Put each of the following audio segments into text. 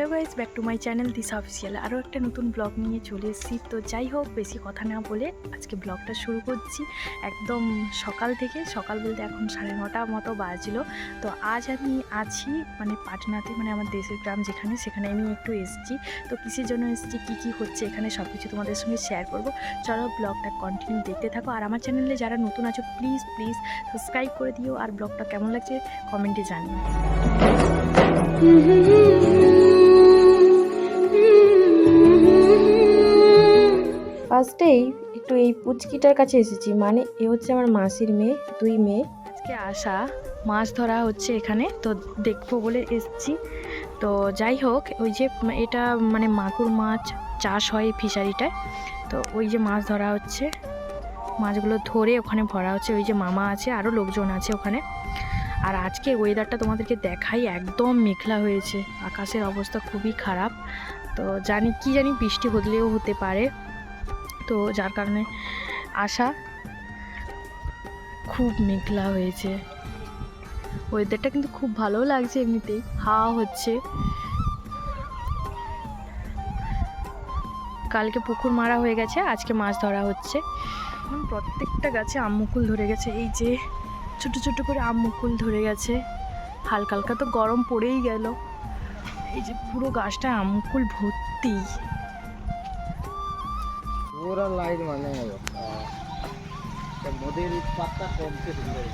Hello guys back to my channel this official আরও একটা নতুন ব্লগ নিয়ে চলে এসেছি। তো যাই হোক, বেশি কথা না বলে আজকে ব্লগটা শুরু করছি। একদম সকাল থেকে, সকাল বলতে এখন সাড়ে নটা মতো বাজলো। তো আজ আমি আছি মানে পাটনাতে মানে আমার দেশের গ্রাম যেখানে, সেখানে আমি একটু এসেছি। তো কিসের জন্য এসেছি, কী কী হচ্ছে এখানে সব কিছু তোমাদের সঙ্গে শেয়ার করব। চলো ব্লগটা কন্টিনিউ দেখতে থাকো। আর আমার চ্যানেলে যারা নতুন আছো প্লিজ প্লিজ সাবস্ক্রাইব করে দিও। আর ব্লগটা কেমন লাগছে কমেন্টে জানিও। ফার্স্টেই একটু এই পুচকিটার কাছে এসেছি। মানে এ হচ্ছে আমার মাসির মেয়ে, দুই মেয়ে। আজকে আসা, মাছ ধরা হচ্ছে এখানে, তো দেখব বলে এসছি। তো যাই হোক, ওই যে এটা মানে মাগুর মাছ চাষ হয় ফিশারিটায় তো ওই যে মাছ ধরা হচ্ছে। মাছগুলো ধরে ওখানে ভরা হচ্ছে। ওই যে মামা আছে, আরও লোকজন আছে ওখানে। আর আজকে ওয়েদারটা তোমাদেরকে দেখাই একদম মেঘলা হয়েছে। আকাশের অবস্থা খুবই খারাপ। তো জানি, কি জানি বৃষ্টি হলেও হতে পারে। তো যার কারণে আসা খুব মেঘলা হয়েছে। ওয়েদারটা কিন্তু খুব ভালো লাগছে এমনিতেই, হাওয়া হচ্ছে। কালকে পুকুর মারা হয়ে গেছে, আজকে মাছ ধরা হচ্ছে। এখন প্রত্যেকটা গাছে আম মুকুল ধরে গেছে, এই যে ছোট ছোট করে আম মুকুল ধরে গেছে। হালকা হালকা তো গরম পড়েই গেল। এই যে পুরো গাছটা আম মুকুল ভর্তি। পুরো লাইট মানে একটা মোদের উৎপাতটা কমছে ধীরে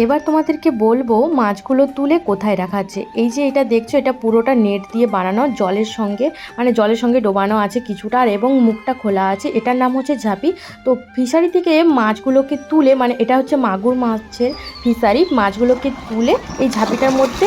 এবার তোমাদেরকে বলব মাছগুলো তুলে কোথায় রাখা আছে। এই যে এটা দেখছ, এটা পুরোটা নেট দিয়ে বানানো, জলের সঙ্গে মানে জলের সঙ্গে ডোবানো আছে কিছুটা, আর এবং মুখটা খোলা আছে। এটার নাম হচ্ছে ঝাঁপি। তো ফিশারি থেকে মাছগুলোকে তুলে মানে এটা হচ্ছে মাগুর মাছের ফিশারি, মাছগুলোকে তুলে এই ঝাঁপিটার মধ্যে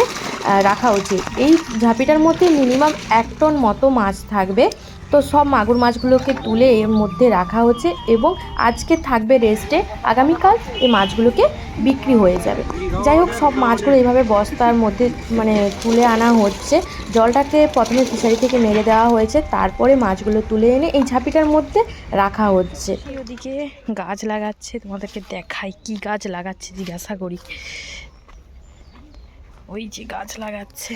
রাখা উচিত। এই ঝাঁপিটার মধ্যে মিনিমাম এক টন মতো মাছ থাকবে। তো সব মাগুর মাছগুলোকে তুলে এর মধ্যে রাখা হচ্ছে এবং আজকে থাকবে রেস্টে আগামীকাল এই মাছগুলোকে বিক্রি হয়ে যাবে। যাই হোক সব মাছগুলো এইভাবে বস্তার মধ্যে মানে তুলে আনা হচ্ছে। জলটাকে প্রথমে ফিশারি থেকে মেরে দেওয়া হয়েছে তারপরে মাছগুলো তুলে এনে এই ঝাঁপিটার মধ্যে রাখা হচ্ছে। ওদিকে গাছ লাগাচ্ছে তোমাদেরকে দেখাই কি গাছ লাগাচ্ছে জিজ্ঞাসা করি। ওই যে গাছ লাগাচ্ছে।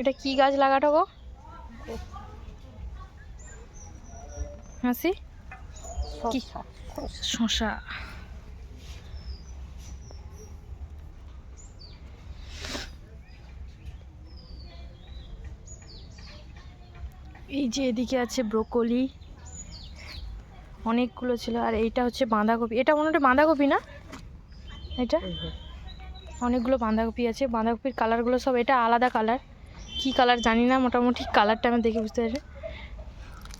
এটা কি গাছ লাগাটো গো? হাসি? কি? শশা। এই যে এদিকে আছে ব্রোকলি। অনেকগুলো ছিল আর এইটা হচ্ছে বাঁধাকপি। এটা মনে হয় বাঁধাকপি না? এটা? অনেকগুলো বাঁধাকপি আছে। বাঁধাকপির কালারগুলো সব এটা আলাদা কালার। কি কালার জানি না মোটামুটি কালারটা আমি দেখে বুঝতে পারছি।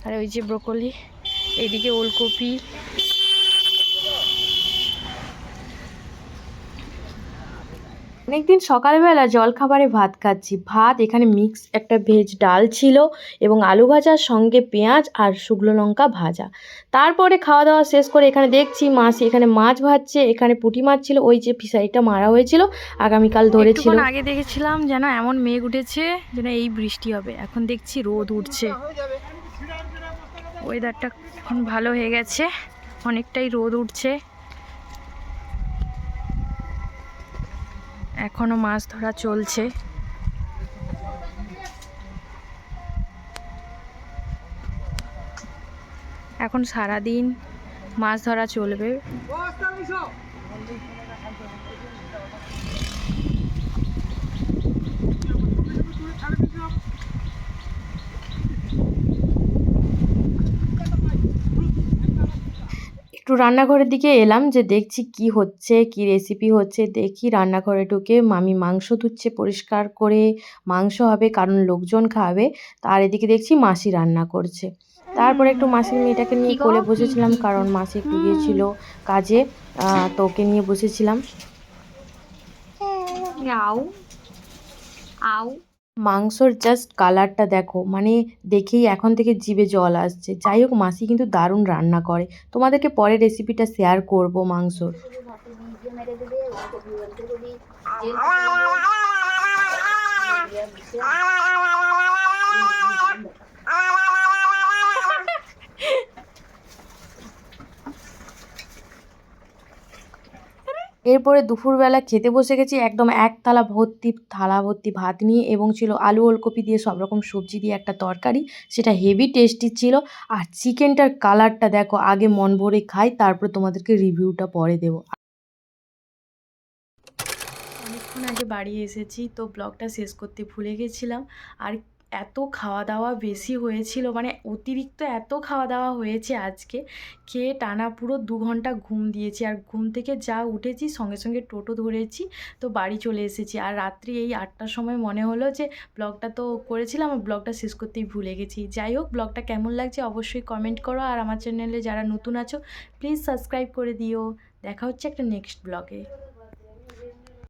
আর ওই যে ব্রোকলি এইদিকে ওলকপি। অনেকদিন সকালবেলা জলখাবারে ভাত খাচ্ছি। ভাত, এখানে মিক্স একটা ভেজ ডাল ছিল এবং আলু ভাজার সঙ্গে পেঁয়াজ আর শুকনো লঙ্কা ভাজা। তারপরে খাওয়া দাওয়া শেষ করে এখানে দেখছি মাসি এখানে মাছ ভাজছে, এখানে পুঁটি মাছ ছিল, ওই যে ফিশারিটা মারা হয়েছিল, আগামীকাল ধরেছিল। আগে দেখেছিলাম যেন এমন মেঘ উঠেছে যেন এই বৃষ্টি হবে। এখন দেখছি রোদ উঠছে। ওয়েদারটা এখন ভালো হয়ে গেছে। অনেকটাই রোদ উঠছে। এখনও মাছ ধরা চলছে। এখন সারাদিন মাছ ধরা চলবে। একটু রান্নাঘরের দিকে এলাম যে দেখছি কি হচ্ছে কি রেসিপি হচ্ছে। দেখি রান্নাঘরে ঢুকে মামি মাংস ধুচ্ছে পরিষ্কার করে মাংস হবে কারণ লোকজন খাবে। তার এদিকে দেখছি মাসি রান্না করছে। তারপরে একটু মাসির মেয়েটাকে নিয়ে কোলে বসেছিলাম কারণ মাসি একটু গিয়েছিল কাজে তো ওকে নিয়ে বসেছিলাম। আউ আউ। মাংসর জাস্ট কালারটা দেখো মানে দেখেই এখন থেকে জিভে জল আসছে যাই হোক মাসি কিন্তু দারুণ রান্না করে তোমাদেরকে পরে রেসিপিটা শেয়ার করব মাংসর মেরে দেবে ওলকপি ওলকপি এরপরে দুপুরবেলা খেতে বসে গেছি, একদম এক থালা ভর্তি থালা ভর্তি ভাত নিয়ে এবং ছিল আলু ওলকপি দিয়ে সব রকম সবজি দিয়ে একটা তরকারি, সেটা হেভি টেস্টি ছিল। আর চিকেনটার কালারটা দেখো, আগে মন ভরে খাই, তারপর তোমাদেরকে রিভিউটা পরে দেবো। অনেকক্ষণ আগে বাড়ি এসেছি, তো ব্লগটা শেষ করতে ভুলে গেছিলাম। আর এত খাওয়া দাওয়া বেশি হয়েছিল মানে অতিরিক্ত এত খাওয়া দাওয়া হয়েছে আজকে, খেয়ে টানা পুরো দু ঘণ্টা ঘুম দিয়েছি। আর ঘুম থেকে যা উঠেছি, সঙ্গে সঙ্গে টোটো ধরেছি, তো বাড়ি চলে এসেছি। আর রাত্রি এই আটটার সময় মনে হলো যে, ব্লগটা তো করেছিলাম, আর ব্লগটা শেষ করতেই ভুলে গেছি। যাই হোক, ব্লগটা কেমন লাগছে অবশ্যই কমেন্ট করো, আর আমার চ্যানেলে যারা নতুন আছো প্লিজ সাবস্ক্রাইব করে দিও। দেখা হচ্ছে একটা নেক্সট ব্লগে